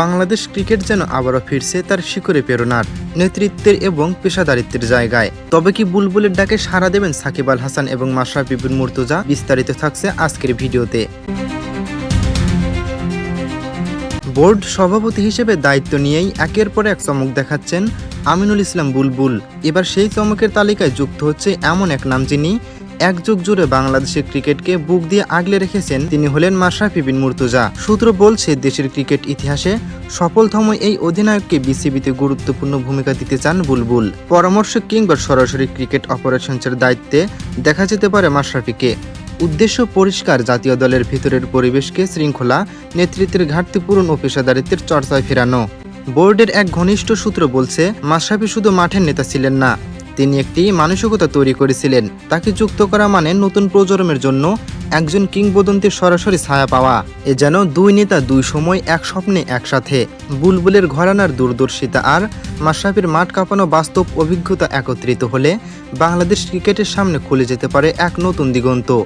Bangladesh cricket যেন আবারও ফিরছে তার শিখরে প্রেরণার, নেতৃত্বের এবং পেশাদারিত্বের জায়গায়। তবে কি বুলবুলের ডাকে সাড়া দেবেন সাকিব আল হাসান এবং মাশরাফি বিন মুর্তজা? বিস্তারিত থাকছে আজকের ভিডিওতে। বোর্ড সভাপতি হিসেবে দায়িত্ব নিয়েই একের পর এক চমক দেখাচ্ছেন আমিনুল ইসলাম বুলবুল। এবার সেই চমকের তালিকায় যুক্ত হচ্ছে এমন এক নাম যিনি এক যুগ জুড়ে বাংলাদেশের ক্রিকেটকে বুক দিয়ে আগলে রেখেছেন তিনি হলেন মাশরাফি বিন মুর্তুজা। সূত্র বলছে, দেশের ক্রিকেট ইতিহাসে সফলতম এই অধিনায়ককে বিসিবিতে গুরুত্বপূর্ণ ভূমিকা দিতে চান বুলবুল। পরামর্শ কিংবা সরাসরি ক্রিকেট অপারেশনসের দায়িত্বে দেখা যেতে পারে মাশরাফিকে। উদ্দেশ্য পরিষ্কার, জাতীয় দলের ভিতরের পরিবেশকে শৃঙ্খলা, নেতৃত্বের ঘাটতি পূরণ ও পেশাদারিত্বের চর্চায় ফেরানো। বোর্ডের এক ঘনিষ্ঠ সূত্র বলছে, মাশরাফি শুধু মাঠের নেতা ছিলেন না তিনি একটি মানসিকতা তৈরি করেছিলেন। তাকে যুক্ত করা মানে নতুন প্রজন্মের জন্য একজন কিংবদন্তির সরাসরি ছায়া পাওয়া। এ যেন দুই নেতা দুই সময় এক স্বপ্নে একসাথে। বুলবুলের ঘরানার দূরদর্শিতা আর মাশরাফির মাঠ কাঁপানো বাস্তব অভিজ্ঞতা একত্রিত হলে বাংলাদেশ ক্রিকেটের সামনে খুলে যেতে পারে এক নতুন দিগন্ত।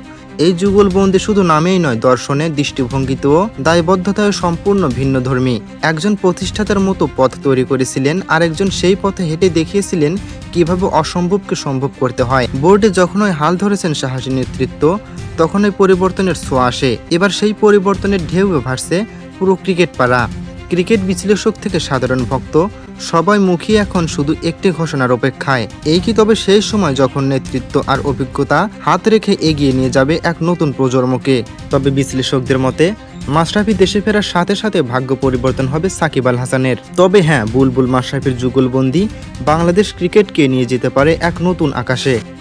এই যুগলবন্দি শুধু নামেই নয়, দর্শনে, দৃষ্টিভঙ্গিতেও দায়বদ্ধতায় সম্পূর্ণ ভিন্নধর্মী একজন প্রতিষ্ঠাতার মতো পথ তৈরি করেছিলেন আর একজন সেই পথে হেঁটে দেখিয়েছিলেন কীভাবে অসম্ভবকে সম্ভব করতে হয়। বোর্ডে যখনই হাল ধরেছেন সাহসী নেতৃত্ব, তখনই পরিবর্তনের ছোঁয়া আসে। এবার সেই পরিবর্তনের ঢেউ ভাসছে পুরো ক্রিকেট পাড়া। ক্রিকেট বিশ্লেষক থেকে সাধারণ ভক্ত, সবাই মুখী এখন শুধু একটি ঘোষণার অপেক্ষায়। এই কি তবে সেই সময় যখন নেতৃত্ব আর অভিজ্ঞতা হাত রেখে এগিয়ে নিয়ে যাবে এক নতুন প্রজন্মকে? তবে বিশ্লেষকদের মতে, মাশরাফি দেশে ফেরার সাথে সাথে ভাগ্য পরিবর্তন হবে সাকিব আল হাসানের। তবে হ্যাঁ বুলবুল মাশরাফির যুগলবন্দি বাংলাদেশ ক্রিকেটকে নিয়ে যেতে পারে এক নতুন আকাশে।